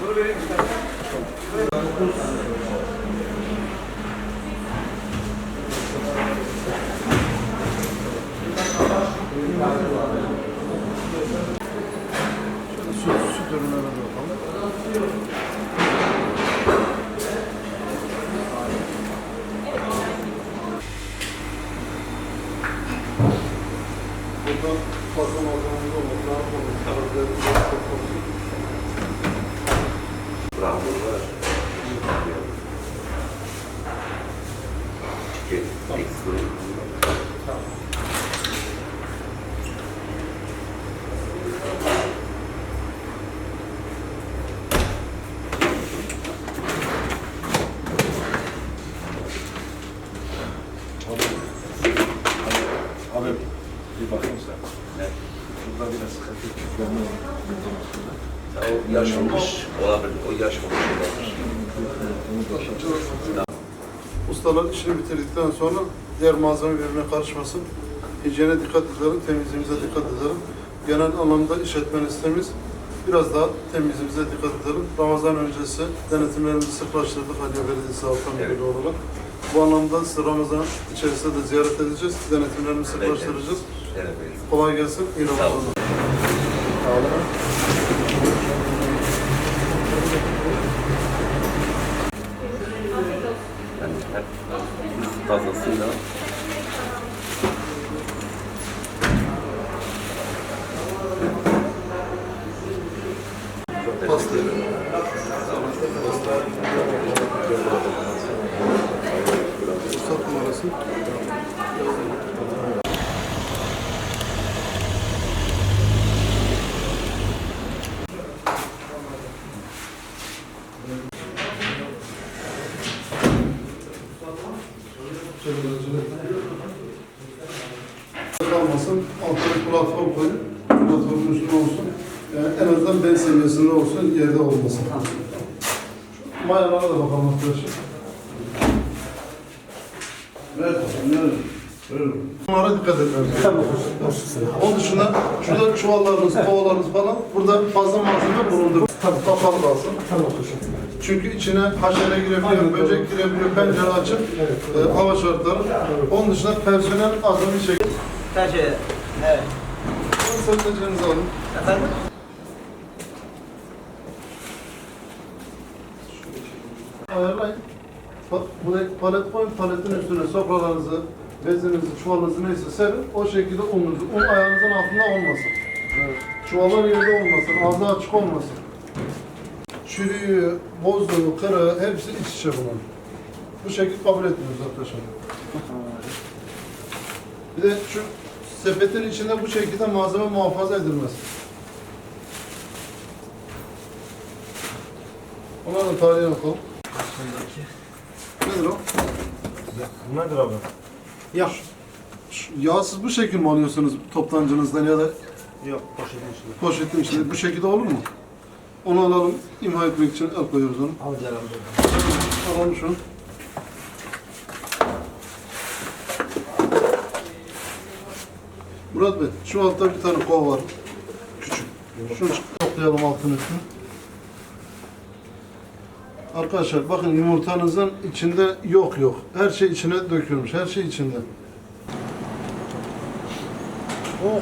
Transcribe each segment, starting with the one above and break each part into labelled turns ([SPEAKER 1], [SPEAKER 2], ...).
[SPEAKER 1] Bunu vereyim istersen. Süt, süt ürünlerine de bakalım. Buradan fazla malzememiz olmaz. Daha fazla. Tarzlarımız çok fazla.
[SPEAKER 2] Bravolar. Chicken, excellent.
[SPEAKER 1] Abi bir bakın sen. Ne? Şurada biraz sıkıntı.
[SPEAKER 2] O yaşanmış olabilir, o yaşanmış olabilir.
[SPEAKER 1] Ustalar işini bitirdikten sonra diğer malzeme birbirine karışmasın. Hijyene dikkat edelim, temizliğimize dikkat edelim. Genel anlamda işletme listemiz biraz daha temizliğimize dikkat edelim. Ramazan öncesi denetimlerimizi sıklaştırdık Haliye Belediyesi Halktan
[SPEAKER 2] Evet.
[SPEAKER 1] Olarak. Bu anlamda sizi Ramazan içerisinde de ziyaret edeceğiz. Denetimlerimizi sıklaştıracağız.
[SPEAKER 2] Evet.
[SPEAKER 1] Kolay gelsin. İyi
[SPEAKER 2] Sağ olun.
[SPEAKER 1] Ramazanlar. Sağ olun. Numarası. kalmasın, altına platform koyun, platformun üstüne olsun. Yani en azından ben seviyesinde olsun, yerde olmasın. Mayalara da bakalım arkadaşlar. Bunlara dikkat edin. Onun dışında şurada çuvallarınız, kovalarınız falan burada fazla malzeme bulundur. Tabii kapalı kalsın. Çünkü içine haşere girebiliyor, böcek girebiliyor, pencere açık, e, hava şartları. Onun dışında personel azami şekilde.
[SPEAKER 3] Tercih ederim. Evet.
[SPEAKER 1] Sakıncınızı alın.
[SPEAKER 3] Efendim?
[SPEAKER 1] Buraya palet koyun, paletin üstüne sofralarınızı, bezinizi, çuvalınızı neyse serin. O şekilde ununuzu, un ayağınızın altında olmasın. Çuvallar yerde olmasın, ağzı açık olmasın. Çürüğü, bozduğu, kırığı hepsi iç içe bunun. Bu şekilde kabul etmiyoruz arkadaşlar. Bir de şu sepetin içinde bu şekilde malzeme muhafaza edilmez. Onların tarihine bakalım. Nedir o?
[SPEAKER 4] Nedir abi?
[SPEAKER 1] Ya. Yağsız bu şekil mi alıyorsunuz toptancınızdan ya da
[SPEAKER 4] Yok poşetin içinde.
[SPEAKER 1] poşetin içinde? Bu şekilde olur mu? Onu alalım, imha etmek için el koyuyoruz onu.
[SPEAKER 4] Al gel abi.
[SPEAKER 1] Alalım şunu. Murat Bey, şu altta bir tane kova var. Küçük. Şunu toplayalım altın üstüne. Arkadaşlar bakın yumurtanızın içinde yok yok. Her şey içine dökülmüş. Her şey içinde.
[SPEAKER 4] Oh.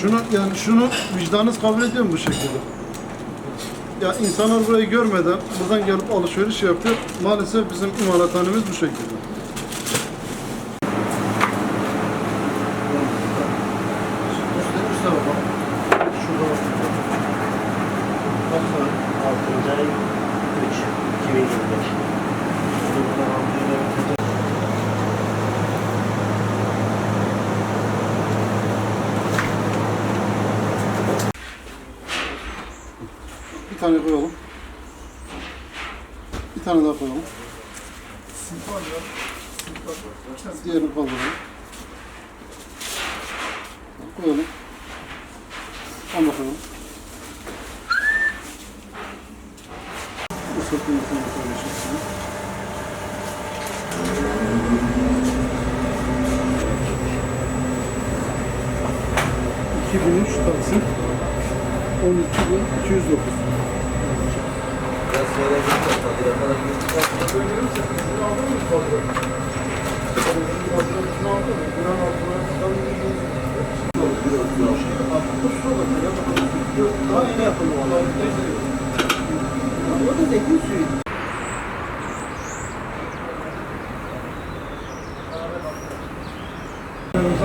[SPEAKER 1] Şunu yani şunu vicdanınız kabul ediyor mu bu şekilde? Ya insanlar burayı görmeden buradan gelip alışveriş yapıyor. Maalesef bizim imalathanemiz bu şekilde. tane koyalım. Bir tane daha koyalım. Diğerini kaldıralım. Koyalım.
[SPEAKER 3] Onu da
[SPEAKER 1] koyalım. Bu sırtını yıkayalım kardeşim. İki bin üç tanesi. 12209.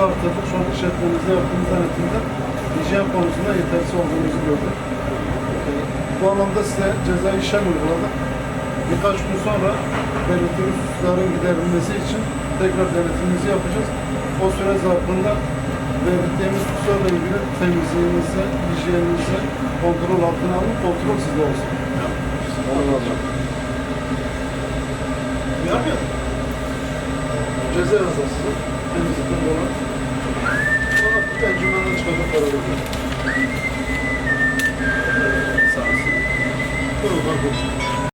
[SPEAKER 1] Haftalık son işletmemizi yaptığımız denetimde hijyen konusunda yetersiz olduğumuzu gördük. Bu anlamda size cezai işlem uyguladık. Birkaç gün sonra belirttiğimiz hususların giderilmesi için tekrar denetimimizi yapacağız. O süre zarfında belirttiğimiz hususlarla ilgili temizliğinizi, hijyeninizi kontrol altına alın, kontrol sizde olsun. Anladım. Yapmıyor Ceza yazar size. Temizlikten dolayı. Sonra encümenden çıkacak para veriyor. Sağ olsun. Bakın.